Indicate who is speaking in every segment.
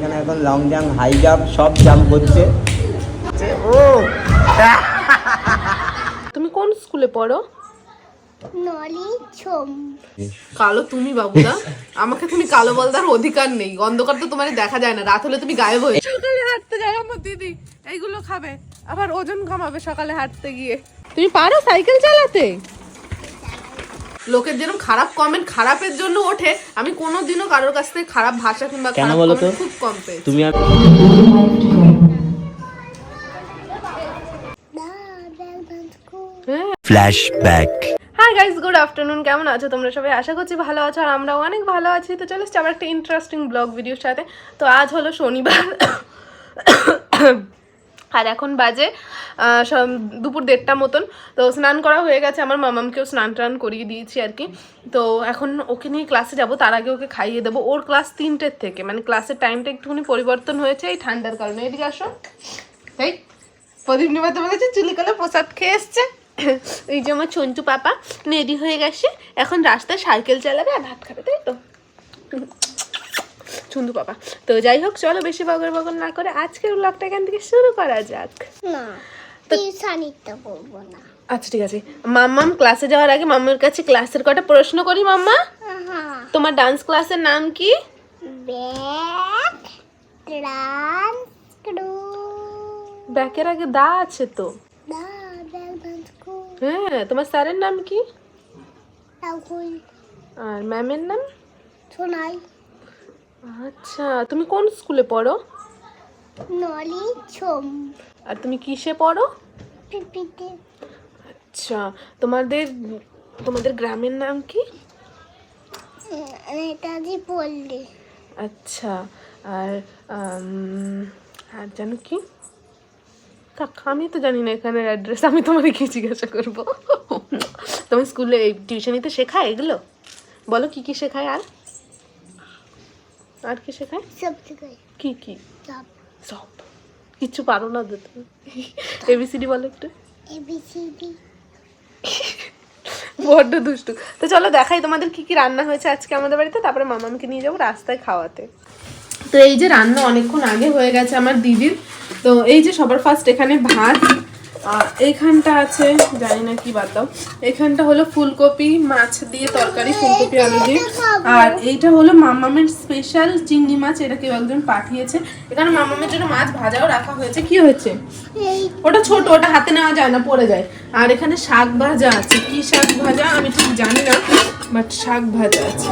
Speaker 1: এখানে এখন long jump high jump সব জাম্প হচ্ছে। ও
Speaker 2: তুমি কোন স্কুলে পড়ো?
Speaker 3: নলি ছম
Speaker 2: কালো তুমি বাবুদা। আমাকে তুমি কালো বলদার অধিকার নেই। অন্ধকার তো তোমার দেখা যায় না। রাত হলে তুমি গায়েব হয়ে সকালে হাঁটতে যায় আমার দিদি। এইগুলো খাবে। আবার ওজন কমাবে সকালে হাঁটতে গিয়ে। তুমি পারো সাইকেল চালাতে? লোকের যেরকম খারাপ কমেন্ট খারাপের জন্য ওঠে আমি কোনোদিনও কারোর কাছ থেকে খারাপ ভাষা কিংবা
Speaker 1: কেন
Speaker 2: খারাপ
Speaker 1: তো?
Speaker 2: খুব কম পেয়েছি।
Speaker 1: তুমি আর
Speaker 2: হ্যাঁ।
Speaker 4: Flashback.
Speaker 2: Hi guys good afternoon কেমন আছো? তোমরা সবাই আশা করছি ভালো আছো আর আমরাও অনেক ভালো আছি। তো চলে এসছি আবার একটা ইন্টারেস্টিং ব্লগ ভিডিওর সাথে। তো আজ হলো শনিবার। আর এখন বাজে দুপুর দেড়টা মতন। তো স্নান করা হয়ে গেছে, আমার মামামকেও স্নান টান করিয়ে দিয়েছি আর কি। তো এখন ওকে নিয়ে ক্লাসে যাব, তার আগে ওকে খাইয়ে দেবো। ওর ক্লাস তিনটের থেকে মানে ক্লাসের টাইমটা একটুখানি পরিবর্তন হয়েছে এই ঠান্ডার কারণে। এদিকে আসো। তাই প্রদীপ নিবাতে বলেছে, চুলি প্রসাদ খেয়ে এসছে। এই যে আমার চঞ্চু পাপা রেডি হয়ে গেছে। এখন রাস্তায় সাইকেল চালাবে আর ভাত খাবে, তাই তো? চন্দু পাপা তো যাই হোক চলো বেশি বগর বগর না করে আজকের ব্লগটা এখান থেকে শুরু করা যাক।
Speaker 3: না
Speaker 2: আচ্ছা ঠিক আছে। মাম্মাম ক্লাসে যাওয়ার আগে মাম্মার কাছে ক্লাসের কটা প্রশ্ন করি মাম্মা? তোমার ডান্স ক্লাসের নাম কি?
Speaker 3: ব্যাক
Speaker 2: ব্যাকের আগে দা আছে তো। হ্যাঁ তোমার স্যারের নাম কি? আর ম্যামের নাম?
Speaker 3: শোনাই
Speaker 2: আচ্ছা তুমি কোন স্কুলে পড়ো?
Speaker 3: নলি ছম।
Speaker 2: আর তুমি কিসে পড়ো?
Speaker 3: পিপিতে।
Speaker 2: আচ্ছা তোমাদের তোমাদের গ্রামের নাম কি?
Speaker 3: নেতাজি পল্লী।
Speaker 2: আচ্ছা আর আর জানো কি? থাক আমি তো জানি না এখানের অ্যাড্রেস আমি তোমার কি জিজ্ঞাসা করব। তোমার স্কুলে টিউশনিতে শেখায় এগুলো? বলো কি কি শেখায় আর? আর কি শেখায়?
Speaker 3: সব থেকে
Speaker 2: কি কি?
Speaker 3: সব।
Speaker 2: সব। কিচ্ছু পারো না তো তুমি? এবিসিডি বলো একটু।
Speaker 3: এবিসিডি
Speaker 2: বড্ড দুষ্টু। তো চলো দেখাই তোমাদের কি কি রান্না হয়েছে আজকে আমাদের বাড়িতে তারপরে মামামকে নিয়ে যাব রাস্তায় খাওয়াতে। তো এই যে রান্না অনেকক্ষণ আগে হয়ে গেছে আমার দিদির। তো এই যে সবার ফার্স্ট এখানে ভাত আর এইখানটা আছে, জানি না কি বাদ দাও। এখানটা হলো ফুলকপি, মাছ দিয়ে তরকারি, ফুলকপি, আলু দিয়ে। আর এইটা হলো মামামের স্পেশাল চিংড়ি মাছ, এটা কেউ একজন পাঠিয়েছে। এখানে মামামের জন্য মাছ ভাজাও রাখা হয়েছে। কি হয়েছে? ওটা ছোট, ওটা হাতে নেওয়া যায় না, পড়ে যায়। আর এখানে শাক ভাজা আছে। কি শাক ভাজা? আমি ঠিক জানি না বাট শাক ভাজা আছে।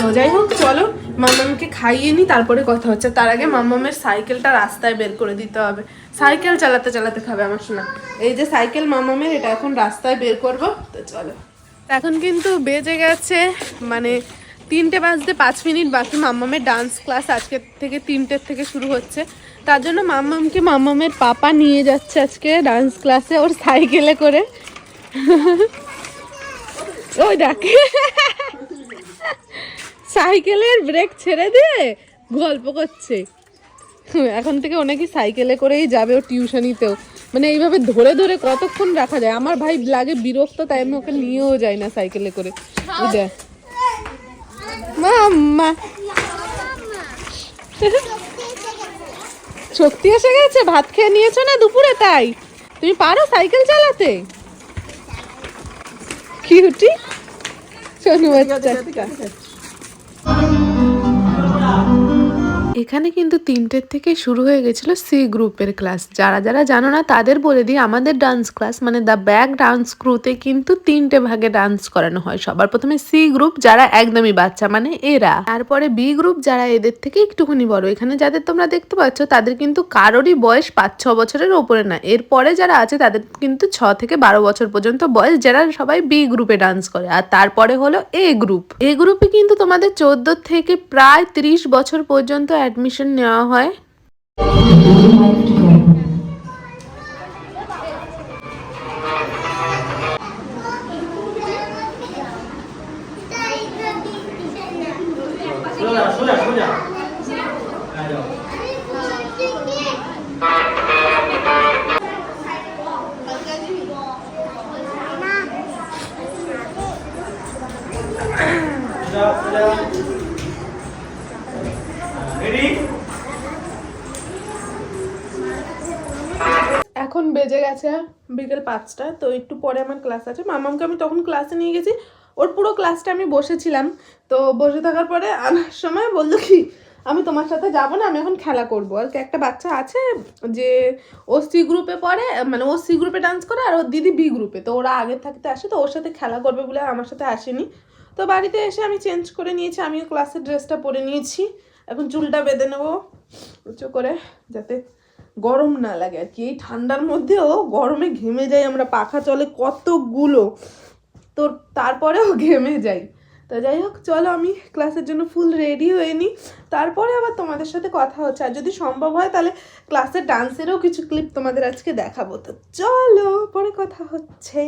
Speaker 2: তো যাই হোক, চলো, মামামকে খাইয়ে নি, তারপরে কথা হচ্ছে। তার আগে মামামের সাইকেলটা রাস্তায় বের করে দিতে হবে। সাইকেল চালাতে চালাতে খাবে আমার শোনা এই যে সাইকেল মামামের, এটা এখন রাস্তায় বের করব। তো চলো। এখন কিন্তু বেজে গেছে মানে তিনটে বাজতে পাঁচ মিনিট বাকি। মাম্মামের ডান্স ক্লাস আজকে থেকে তিনটের থেকে শুরু হচ্ছে। তার জন্য মাম্মামকে মাম্মামের পাপা নিয়ে যাচ্ছে আজকে ডান্স ক্লাসে ওর সাইকেলে করে। ওই দেখ। সাইকেলের ব্রেক ছেড়ে দিয়ে গল্প করছে। এখন থেকে ও নাকি সাইকেলে করেই যাবে ও টিউশনিতেও। মানে এইভাবে ধরে ধরে কতক্ষণ রাখা যায়? আমার ভাই লাগে বিরক্ত তাই আমি ওকে নিয়েও যাই না সাইকেলে করে। দেখ। মাম্মা। শক্তি এসে গেছে? ভাত খেয়ে নিয়েছো না দুপুরে তাই? তুমি পারো সাইকেল চালাতে? কিউটি শোনো বাচ্চাটা এখানে কিন্তু তিনটের থেকে শুরু হয়ে গেছিল সি গ্রুপের ক্লাস। যারা যারা জানো না, তাদের বলে দিই, আমাদের ডান্স ক্লাস মানে দ্য ব্যাক ডান্স ক্রুতে কিন্তু তিনটে ভাগে ডান্স করানো হয়। সবার প্রথমে সি গ্রুপ যারা একদমই বাচ্চা মানে এরা। তারপরে বি গ্রুপ যারা এদের থেকে একটুখানি বড়। এখানে যাদের তোমরা দেখতে পাচ্ছ, তাদের কিন্তু কারোরই বয়স পাঁচ, ছ বছরের ওপরে না। এরপরে যারা আছে, তাদের কিন্তু ছ থেকে বারো বছর পর্যন্ত বয়স, যারা সবাই বি গ্রুপে ডান্স করে। আর তারপরে হলো এ গ্রুপ এ গ্রুপে কিন্তু তোমাদের চোদ্দ থেকে প্রায় ত্রিশ বছর পর্যন্ত অ্যাডমিশন নেওয়া হয় Yeah, yeah. এখন বেজে গেছে বিকেল পাঁচটা, তো একটু পরে আমার ক্লাস আছে। মামামকে আমি তখন ক্লাসে নিয়ে গেছি। ওর পুরো ক্লাসটা আমি বসেছিলাম। তো বসে থাকার পরে আনার সময় বলল কি, আমি তোমার সাথে যাব না, আমি এখন খেলা করব। আর কি একটা বাচ্চা আছে যে ও সি গ্রুপে পড়ে মানে ও সি গ্রুপে ডান্স করে, আর ওর দিদি বি গ্রুপে তো ওরা আগে থাকতে আসে, তো ওর সাথে খেলা করবে বলে আমার সাথে আসেনি। তো বাড়িতে এসে আমি চেঞ্জ করে নিয়েছি, আমিও ক্লাসের ড্রেসটা পরে নিয়েছি। এখন চুলটা বেঁধে নেব, উঁচু করে, যাতে গরম না লাগে। আর কি, এই ঠান্ডার মধ্যেও গরমে ঘেমে যাই আমরা, পাখা চলে কতগুলো। তো তারপরেও ঘেমে যাই। তো যাই হোক, চলো আমি ক্লাসের জন্য ফুল রেডি হয়ে নিই। তারপরে আবার তোমাদের সাথে কথা হচ্ছে। আর যদি সম্ভব হয়, তাহলে ক্লাসের ডান্সেরও কিছু ক্লিপ তোমাদের আজকে দেখাবো। তো চলো, পরে কথা হচ্ছে।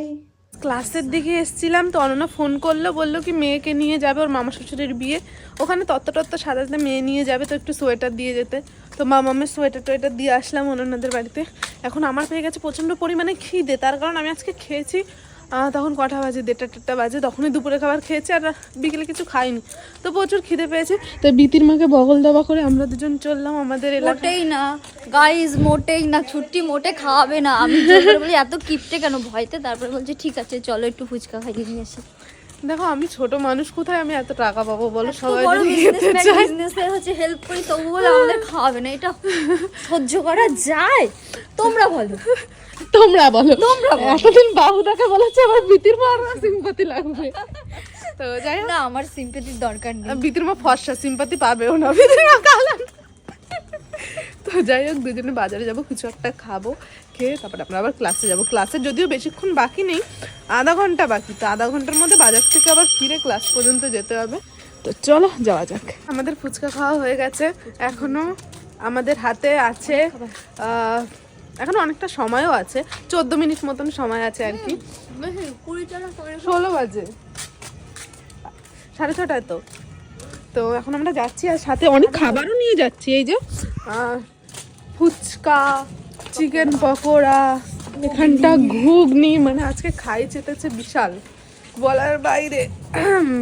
Speaker 2: ক্লাসের দিকে এসছিলাম তো অননা ফোন করল, বলল কি মেয়েকে নিয়ে যাবে ওর মামা শ্বশুরের বিয়ে। ওখানে তত্ত্ব তত্ত্ব সাজাতে মেয়ে নিয়ে যাবে তো একটু সোয়েটার দিয়ে যেতে। তো মামামের সোয়েটার টোয়েটার দিয়ে আসলাম অনন্যাদের বাড়িতে। এখন আমার পেয়ে গেছে প্রচণ্ড পরিমাণে খিদে, তার কারণ আমি আজকে খেয়েছি তখন কটা বাজে? দেড়টা টেরটা বাজে। তখনই দুপুরে খাবার খেয়েছে আর বিকেলে কিছু খাইনি। তো প্রচুর খিদে পেয়েছে। তো বিতির মাকে বগল দাবা করে আমরা দুজন চললাম আমাদের
Speaker 4: মোটেই না। গাইজ মোটেই না। ছুটি মোটে খাওয়াবে না। আমি বলি, এত কিপটে কেন? ভয়তে? তারপরে বলছে, ঠিক আছে, চলো একটু ফুচকা খাইয়ে নিয়ে আসি।
Speaker 2: দেখো আমি ছোট মানুষ কোথায় আমি এত টাকা পাবো বলো? সবাই
Speaker 4: বিজনেসে হচ্ছে হেল্প করি তবু বলে আমাদের খাওয়াবে না এটা সহ্য করা যায়। তোমরা বলো।
Speaker 2: তোমরা বলো। তোমরা এতদিন বাহুদাকে বলেছে আবার বিতির মা সিম্পাতি লাগবে। তো যাই
Speaker 4: না আমার সিম্পেথির দরকার নেই।
Speaker 2: বিতির মা ফর্সা সিম্পাতি পাবেও না। বিতির মা কালান তো যাই হোক, দুজনে বাজারে যাব, কিছু একটা খাব, খেয়ে তারপরে আমরা আবার ক্লাসে যাব। ক্লাসে যদিও বেশিক্ষণ বাকি নেই, আধা ঘণ্টা বাকি। তো আধা ঘণ্টার মধ্যে বাজার থেকে আবার ফিরে ক্লাস পর্যন্ত যেতে হবে। তো চলো, যাওয়া যাক। আমাদের ফুচকা খাওয়া হয়ে গেছে। এখনও আমাদের হাতে আছে এখনও অনেকটা সময়ও আছে। চোদ্দ মিনিট মতন সময় আছে আর কি। ষোলো বাজে। সাড়ে ছটায় তো। তো এখন আমরা যাচ্ছি আর সাথে অনেক খাবারও নিয়ে যাচ্ছি, এই যে ফুচকা চিকেন পকোড়া, এখানটা ঘুগনি মানে আজকে খাই চেতেছে বিশাল। বলার বাইরে,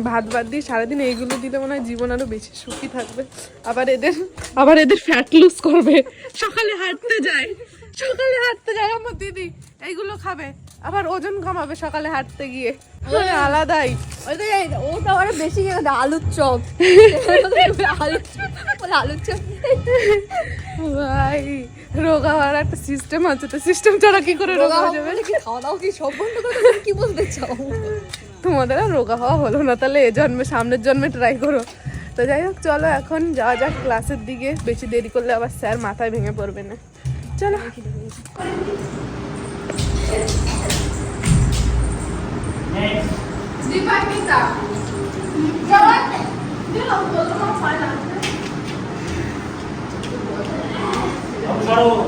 Speaker 2: ভাত ভাত দিয়ে সারাদিন এইগুলো দিলে মনে হয় জীবন আরও বেশি সুখী থাকবে। আবার এদের আবার এদের ফ্যাট লুজ করবে। সকালে হাঁটতে যায়, সকালে হাঁটতে যায়। আমার দিদি, এইগুলো খাবে। আবার ওজন কমাবে সকালে হাঁটতে গিয়ে। মানে আলাদাই।
Speaker 4: ওটা আরও বেশি আলুর চপ আলুর চপ। আলুর চপ।
Speaker 2: ভাই রোগা হওয়ার একটা সিস্টেম আছে তো। সিস্টেম ছাড়া কি করে রোগা হয়ে যাবে?
Speaker 4: কি খাওয়া দাওয়া কি সব বন্ধ করে কি বলতে চাও?
Speaker 2: তোমাদের আর রোগা হওয়া হলো না তাহলে এ জন্মে সামনের জন্মে ট্রাই করো। তো যাই হোক চলো এখন যাওয়া যাক ক্লাসের দিকে। বেশি দেরি করলে আবার স্যার মাথায় ভেঙে পড়বে না। চলো।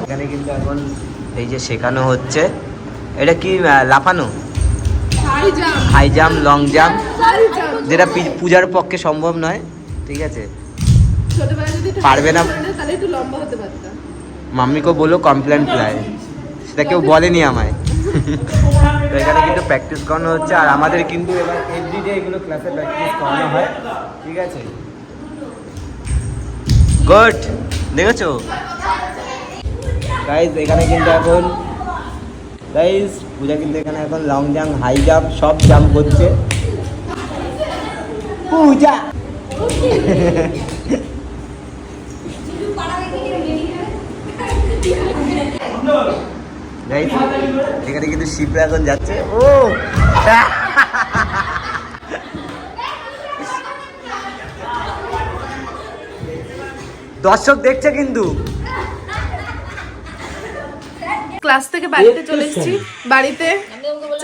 Speaker 1: এখানে কিন্তু এখন এই যে শেখানো হচ্ছে, এটা কি লাফানো? হাই জাম্প লং জাম্প যেটা পূজার পক্ষে সম্ভব নয়, ঠিক আছে? পারবে না। মাম্মিকেও বলো কমপ্লেন প্লায় সেটা কেউ বলেনি আমায়। এখানে কিন্তু প্র্যাকটিস করানো হচ্ছে। আর আমাদের কিন্তু এবার এভরিডে এগুলো ক্লাসে প্র্যাকটিস করানো হয়। ঠিক আছে? গুড দেখেছ? গাইজ এখানে কিন্তু এখন গাইজ পূজা কিন্তু এখানে এখন লং জাম্প হাই জাম্প সব জাম্প করছে। পূজা! এখানে কিন্তু শিবরা এখন যাচ্ছে। ও! দর্শক দেখছে কিন্তু।
Speaker 2: ক্লাস থেকে বাড়িতে চলে এসেছি। বাড়িতে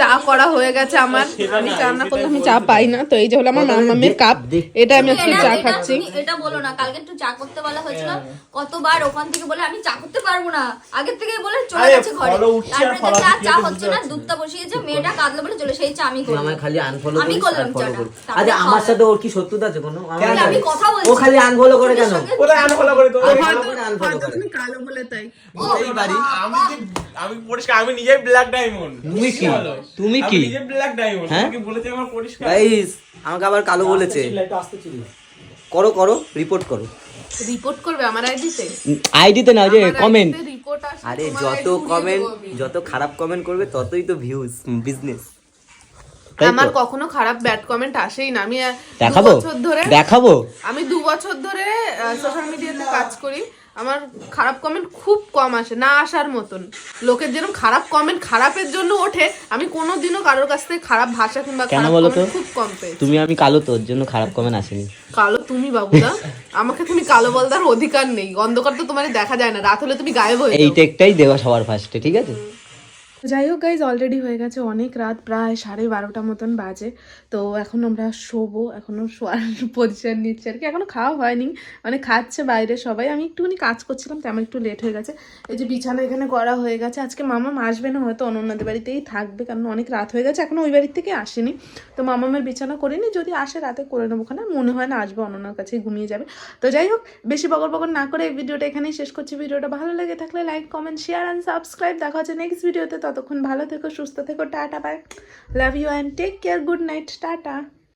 Speaker 2: চা করা হয়ে গেছে আমার। আমি চা না করলে আমি চা পাই না তো এই যে হলো আমার মামামের কাপ এটা আমি আজকে চা খাচ্ছি।
Speaker 4: এটা বলো না কালকে একটু চা করতে বলা হয়েছিল কতবার ওখান থেকে বলে আমি চা করতে পারব না। আগের থেকে বলে চলে গেছে ঘরে। তারপরে আর চা হচ্ছে না দুধটা বসিয়েছে মেয়েটা কাঁদলো বলে চলে সেই চা আমি করলাম।
Speaker 5: আমায় খালি আনফলো
Speaker 4: আমি করলাম চাটা।
Speaker 5: আচ্ছা আমার সাথে ওর কি শত্রুতা আছে কোনো?
Speaker 4: আমি কথা বলছি।
Speaker 5: ও খালি আনফলো করে কেন?
Speaker 6: ওরা আনফলো করে তো
Speaker 5: আনফলো করে।
Speaker 2: তুমি কালো বলে তাই।
Speaker 6: আমি আমি পরিষ্কার আমি নিজেই ব্ল্যাক ডায়মন্ড
Speaker 5: তুমি কি? তুমি কি? হ্যাঁ?
Speaker 6: আমাকে বলেছে আমার পরিষ্কার।
Speaker 5: গাইস আমাকে আবার কালো বলেছে। করো করো রিপোর্ট করো।
Speaker 2: রিপোর্ট করবে আমার আইডিতে
Speaker 5: আইডিতে না যে কমেন্ট আরে যত কমেন্ট যত খারাপ কমেন্ট করবে ততই তো ভিউজ বিজনেস
Speaker 2: আমার কখনো খারাপ ব্যাড কমেন্ট আসেই না। আমি
Speaker 5: দেখাবো?
Speaker 2: ধরে
Speaker 5: দেখাবো?
Speaker 2: আমি দু বছর ধরে সোশ্যাল মিডিয়াতে কাজ করি। আমার খারাপ কমেন্ট খুব কম আসে না আসার মতন। লোকের যেরকম খারাপ কমেন্ট খারাপের জন্য ওঠে আমি কোনোদিনও কারোর কাছ থেকে খারাপ ভাষা কিংবা
Speaker 5: কেন বলো তো?
Speaker 2: খুব কম পেয়েছি।
Speaker 5: তুমি আমি কালো তোর জন্য খারাপ কমেন্ট আসেনি।
Speaker 2: কালো তুমি বাবুদা আমাকে তুমি কালো বলদার অধিকার নেই অন্ধকার তো তোমার দেখা যায় না রাত হলে তুমি গায়েব হয়ে
Speaker 5: এই টেকটাই দেওয়া সবার ফার্স্টে ঠিক আছে?
Speaker 2: যাই হোক গাইজ অলরেডি হয়ে গেছে অনেক রাত, প্রায় সাড়ে বারোটা মতন বাজে। তো এখন আমরা শোবো এখনও শোয়ার পজিশন নিচ্ছি আর কি। এখনও খাওয়া হয়নি মানে খাচ্ছে বাইরে সবাই। আমি একটুখানি কাজ করছিলাম তো আমার একটু লেট হয়ে গেছে। এই যে বিছানা এখানে করা হয়ে গেছে। আজকে মামা আসবে না, হয়তো অনন্যাদের বাড়িতেই থাকবে, কারণ অনেক রাত হয়ে গেছে। এখনও ওই বাড়ির থেকে আসেনি। তো মামামের বিছানা করিনি যদি আসে রাতে করে নেব। ওখানে মনে হয় না আসবে অনন্যার কাছেই ঘুমিয়ে যাবে। তো যাই হোক, বেশি বকর বকর না করে এই ভিডিওটা এখানেই শেষ করছি। ভিডিওটা ভালো লেগে থাকলে like comment share and subscribe দেখা হচ্ছে নেক্সট ভিডিওতে ততক্ষণ ভালো থেকো, সুস্থ থেকো, tata bye love you and take care good night tata